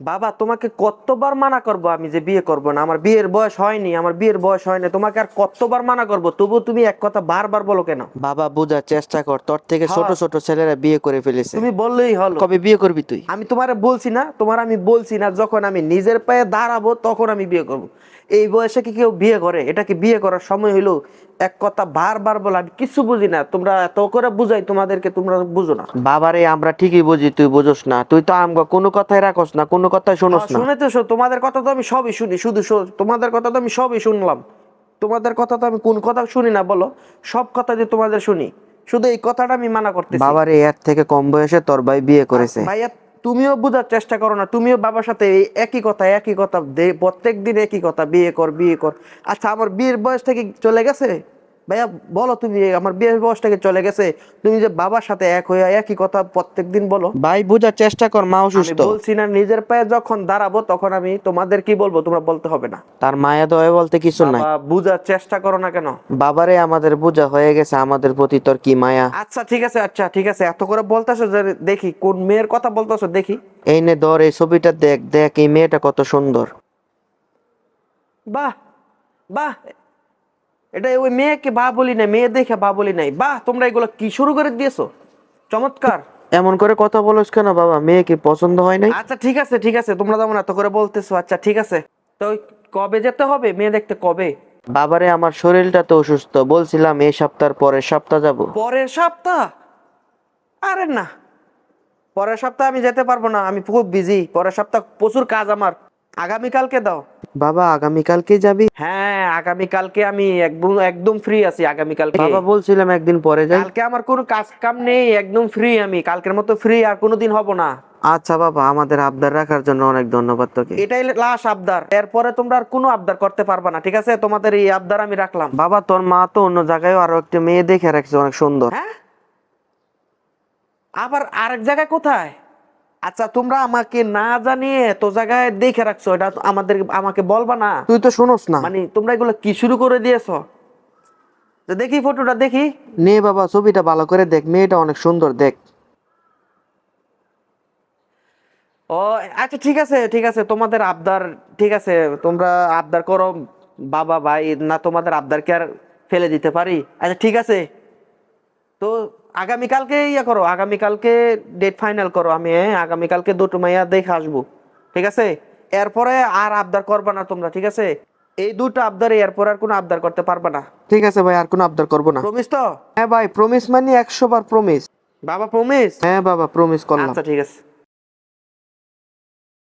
বাবা তোমাকে কতবার মানা করব আমি যে বিয়ে করব না? আমার বিয়ের বয়স হয়নি আমার বিয়ের বয়স হয়নি তোমাকে আর কতবার মানা করব? তবু তুমি এক কথা বারবার বলো কেন? বাবা বোঝার চেষ্টা কর তোর থেকে ছোট হ্যাঁ। ছোট ছেলেরা বিয়ে করে ফেলেছে। তুমি বললেই হলো। কবে বিয়ে করবি তুই? আমি তোমারে বলছি না তোমার আমি বলছি না যখন আমি নিজের পায়ে দাঁড়াবো তখন আমি বিয়ে করব। এই বয়সে কি কেউ বিয়ে করে? এটা কি বিয়ে করার সময় হইল? এক কথা বারবার বলে আমি কিছু বুঝি না। তোমরা এত করে বুঝাই তোমাদেরকে তোমরা বুঝো না। বাবারে আমরা ঠিকই বুঝি তুই বুঝোস না। তুই তো আমগো কোনো কথাই রাখোস না কোনো কথাই শোনোস না। শুনে তো শো- তোমাদের কথা তো আমি সবই শুনি শুধু তোমাদের কথা তো আমি সবই শুনলাম। তোমাদের কথা তো আমি কোন কথা শুনি না বলো? সব কথা যে তোমাদের শুনি। শুধু এই কথাটা আমি মানা করতেছি। বাবারে এর থেকে কম বয়সে তোর ভাই বিয়ে করেছে। ভাইয়া তুমিও বোঝার চেষ্টা করো না, তুমিও বাবার সাথে এই একই কথা একই কথা প্রত্যেক দিন একই কথা, বিয়ে কর বিয়ে কর। আচ্ছা আমার বিয়ের বয়সটা কি চলে গেছে? ভাইয়া বলো তুমি আমার বিয়ের বয়স থেকে চলে গেছে? তুমি যে বাবার সাথে এক হয়ে একই কথা প্রত্যেক দিন বলো। ভাই বুঝার চেষ্টা কর মা অসুস্থ বলছি না নিজের পায়ে যখন দাঁড়াবো তখন আমি তোমাদের কি বলব তোমরা বলতে হবে না। তার মায়া দয় বলতে কিছু নাই। বুঝার চেষ্টা করো না কেন? বাবারে আমাদের বোঝা হয়ে গেছে আমাদের প্রতি তোর কি মায়া? আচ্ছা ঠিক আছে আচ্ছা ঠিক আছে এত করে বলতেছো যে দেখি কোন মেয়ের কথা বলতেছো দেখি। এই নে ধর এই ছবিটা দেখ দেখ এই মেয়েটা কত সুন্দর। বাহ বাহ এটা ওই মেয়েকে বা বলি নাই মেয়ে দেখে বা বলি নাই। বাহ তোমরা এগুলো কি শুরু করে দিয়েছ? চমৎকার। এমন করে কথা বলস কেন বাবা? মেয়ে কি পছন্দ হয় নাই? আচ্ছা ঠিক আছে ঠিক আছে তোমরা যেমন এত করে বলতেছো আচ্ছা ঠিক আছে। তো কবে যেতে হবে? মেয়ে দেখতে কবে? বাবারে আমার শরীরটা তো অসুস্থ। বলছিলাম এই সপ্তাহের পরের সপ্তাহ যাব। পরের সপ্তাহ? আরে না। পরের সপ্তাহ আমি যেতে পারব না আমি খুব বিজি পরের সপ্তাহ প্রচুর কাজ আমার। আগামীকালকে দাও। বাবা আগামীকালকে যাবি? হ্যাঁ আগামীকালকে আমি একদম একদম ফ্রি আছি আগামীকালকে। বাবা বলছিলাম একদিন পরে যাই। কালকে আমার কোনো কাজ কাম নেই একদম ফ্রি আমি। কালকের মতো ফ্রি আর কোনোদিন হব না। আচ্ছা বাবা আমাদের আবদার রাখার জন্য অনেক ধন্যবাদ তোকে। এটাই লাশ আবদার। এরপরে তোমরা আর কোনো আবদার করতে পারবে না ঠিক আছে? তোমাদের এই আবদার আমি রাখলাম। বাবা তোর মা তো অন্য জায়গায় আরও একটা মেয়ে দেখে রাখছে অনেক সুন্দর। হ্যাঁ? আবার আরেক জায়গায় কোথায়? আচ্ছা তোমরা আমাকে না জানিয়ে তো জায়গায় দেখে রাখছো এটা আমাদের আমাকে বলবা না? তুই তো শুনোস না। মানে তোমরা এগুলো কি শুরু করে দিয়েছ? দেখি ফটোটা দেখি। নে বাবা ছবিটা ভালো করে দেখ মেয়েটা অনেক সুন্দর দেখ। ও আচ্ছা ঠিক আছে ঠিক আছে তোমাদের আবদার ঠিক আছে তোমরা আবদার করো বাবা ভাই না তোমাদের আবদারকে আর ফেলে দিতে পারি? আচ্ছা ঠিক আছে। তো আগামীকালকে ইয়ে করো আগামীকালকে ডেট ফাইনাল করো আমি হ্যাঁ, আগামীকালকে দুটো মাইয়া দেখে আসব ঠিক আছে? এরপরে আর আবদার করবা না তোমরা ঠিক আছে? এই দুটো আবদারে এরপর আর কোনো আবদার করতে পারবে না। ঠিক আছে ভাই আর কোনো আবদার করব না। প্রমিস তো? হ্যাঁ ভাই প্রমিস মানে একশো বার প্রমিস বাবা প্রমিস হ্যাঁ বাবা প্রমিস করলাম। আচ্ছা ঠিক আছে।